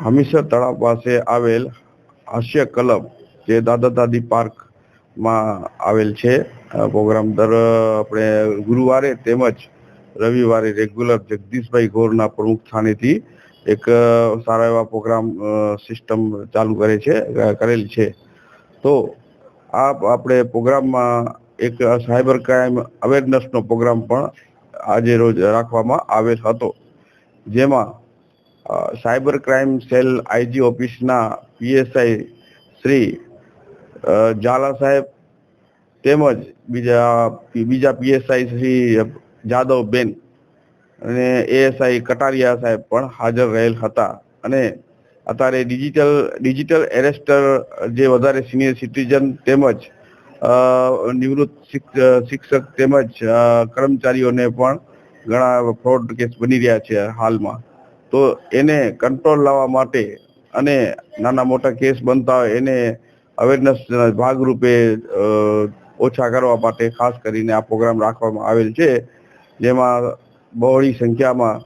હમીસર તળાવ પાસે આવેલ હાસ્ય ક્લબ, જે દાદા દાદી પાર્કમાં આવેલ છે. પ્રોગ્રામ દર આપણે ગુરુવારે તેમજ રવિવારે રેગ્યુલર જગદીશભાઈ ગોરના પ્રમુખ સ્થાનેથી એક સારા એવા પ્રોગ્રામ સિસ્ટમ ચાલુ કરે છે, કરેલી છે. તો આ આપણે પ્રોગ્રામમાં એક સાયબર ક્રાઇમ અવેરનેસનો પ્રોગ્રામ પણ આજે રોજ રાખવામાં આવેલ હતો. જેમાં સાયબર ક્રાઇમ સેલ આઈજી ઓફિસના પીએસઆઈ શ્રી ઝાલા સાહેબ તેમજ બીજા બીજા પીએસઆઈ શ્રી જાદવબેન અને એએસઆઈ કટારિયા સાહેબ પણ હાજર રહેલ હતા અને અત્યારે ડિજિટલ ડિજિટલ એરેસ્ટર જે વધારે સિનિયર સિટીઝન તેમજ નિવૃત્ત શિક્ષક તેમજ કર્મચારીઓને પણ ઘણા ફ્રોડ કેસ બની રહ્યા છે હાલમાં. તો એને કંટ્રોલ લાવવા માટે અને નાના મોટા કેસ બનતા હોય એને અવેરનેસ ભાગરૂપે ઓછા કરવા માટે ખાસ કરીને આ પ્રોગ્રામ રાખવામાં આવેલ છે. જેમાં બહોળી સંખ્યામાં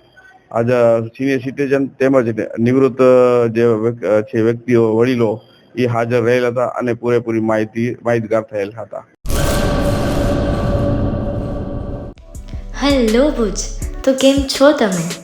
આજે સિનિયર સિટીઝન તેમજ નિવૃત્ત જે છે વ્યક્તિઓ, વડીલો એ હાજર રહેલ હતા અને પૂરેપૂરી માહિતી, માહિતગાર થયેલ હતા. હેલો ભુજ. તો કેમ છો તમે?